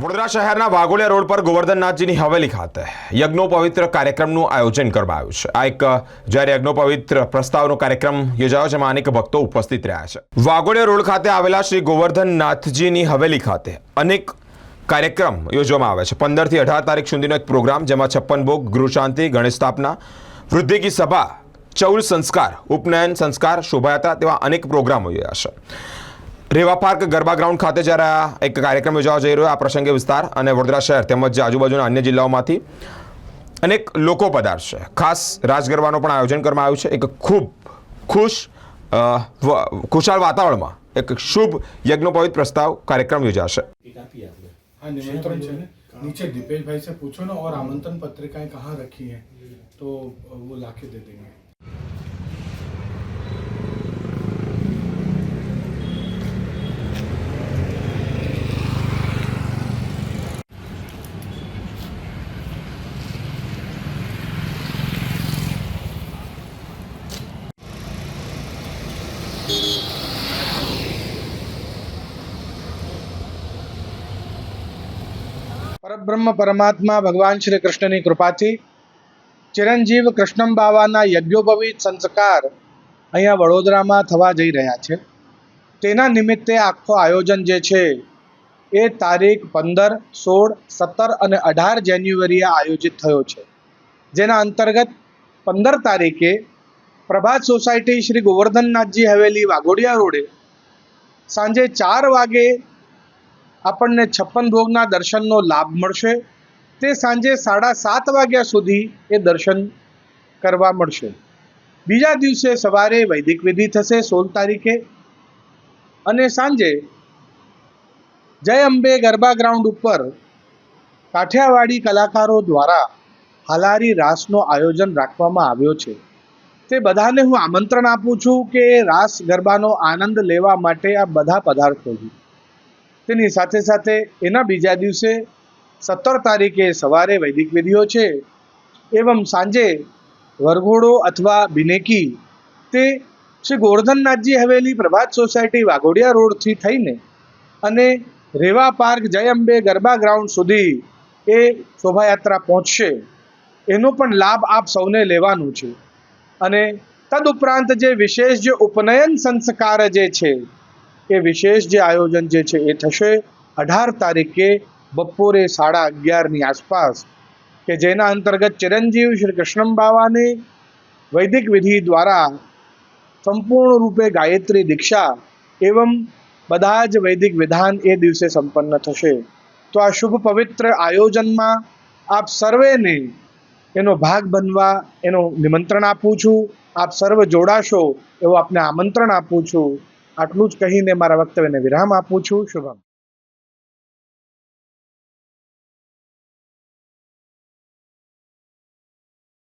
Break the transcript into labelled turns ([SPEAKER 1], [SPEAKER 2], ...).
[SPEAKER 1] વડોદરા શહેરના વાઘોલિયા રોડ પર ગોવર્ધનનાથજીની હવેલી ખાતે યજ્ઞોપવિત્ર કાર્યક્રમનું આયોજન કરવામાં આવ્યું છે. આ એક, જ્યારે યજ્ઞોપવિત્ર પ્રસ્તાવનો કાર્યક્રમ યોજાયો છે એમાં અનેક ભક્તો ઉપસ્થિત રહ્યા છે. વાઘોડિયા રોડ ખાતે આવેલા શ્રી ગોવર્ધનનાથજીની હવેલી ખાતે અનેક કાર્યક્રમ યોજવામાં આવે છે. પંદરથી અઢાર તારીખ સુધીનો એક પ્રોગ્રામ, જેમાં છપ્પન ભોગ, ગૃહ શાંતિ, ગણેશ સ્થાપના વૃદ્ધિ કી સભા, ચૌલ સંસ્કાર, ઉપનયન સંસ્કાર, શોભાયાત્રા તેવા અનેક પ્રોગ્રામો યોજાશે રેવા પાર્ક ગરબા ગ્રાઉન્ડ ખાતે જ્યારે આ એક કાર્યક્રમ યોજાવા જઈ રહ્યો આ પ્રસંગે વિસ્તાર અને વડોદરા શહેર તેમજ આજુબાજુના અન્ય જિલ્લાઓમાંથી અનેક લોકો પધારશે ખાસ રાસ ગરબાનો પણ આયોજન કરવામાં આવ્યું છે એક ખૂબ ખુશ અ, વ- ખુશાલ વાતાવરણમાં એક શુભ યજ્ઞોપવિત પ્રસ્તાવ કાર્યક્રમ યોજાશે
[SPEAKER 2] हाँ निमंत्रण है नीचे दीपेश भाई से पूछो ना और आमंत्रण पत्रिकाएं कहाँ रखी हैं तो वो लाके दे देंगे પરબ્રહ્મ પરમાત્મા ભગવાન શ્રી કૃષ્ણની કૃપાથી ચિરંજીવ કૃષ્ણમ બાવાના યજ્ઞોપવિત સંસ્કાર અહીંયા વડોદરામાં થવા જઈ રહ્યા છે. તેના નિમિત્તે આખો આયોજન જે છે એ તારીખ પંદર, સોળ, સત્તર અને અઢાર જાન્યુઆરીએ આયોજિત થયો છે. જેના અંતર્ગત પંદર તારીખે પ્રભાત સોસાયટી શ્રી ગોવર્ધનનાથજી હવેલી વાઘોડિયા રોડે સાંજે ચાર વાગે આપણને છપ્પન ભોગના દર્શનનો લાભ મળશે. તે સાંજે સાડા સાત વાગ્યા સુધી એ દર્શન કરવા મળશે. બીજા દિવસે સવારે વૈદિક વિધિ થશે સોળ તારીખે અને સાંજે જય અંબે ગરબા ગ્રાઉન્ડ ઉપર કાઠિયાવાડી કલાકારો દ્વારા હાલારી રાસનો આયોજન રાખવામાં આવ્યો છે. તે બધાને હું આમંત્રણ આપું છું કે રાસ ગરબાનો આનંદ લેવા માટે આ બધા પદાર્થો છે તેની સાથે સાથે એના બીજા દિવસે સત્તર તારીખે સવારે વૈદિક વિધિઓ છે. એવમ સાંજે વરઘોડો અથવા બિનેકી તે શ્રી ગોવર્ધનનાથજી હવેલી પ્રભાત સોસાયટી વાઘોડિયા રોડથી થઈને અને રેવા પાર્ક જય અંબે ગરબા ગ્રાઉન્ડ સુધી એ શોભાયાત્રા પહોંચશે. એનો પણ લાભ આપ સૌને લેવાનું છે. અને તદુપરાંત જે વિશેષ જે ઉપનયન સંસ્કાર જે છે એ વિશેષ જે આયોજન જે છે એ થશે અઢાર તારીખે બપોરે સાડા અગિયારની આસપાસ, કે જેના અંતર્ગત ચિરંજીવ શ્રી કૃષ્ણ બાવાને વૈદિક વિધિ દ્વારા સંપૂર્ણ રૂપે ગાયત્રી દીક્ષા એવમ બધા જ વૈદિક વિધાન એ દિવસે સંપન્ન થશે. તો આ શુભ પવિત્ર આયોજનમાં આપ સર્વેને એનો ભાગ બનવા એનું નિમંત્રણ આપું છું. આપ સર્વ જોડાશો એવું આપને આમંત્રણ આપું છું. આટલું જ કહીને મારા વક્તવ્યને વિરામ આપું છું. શુભમ.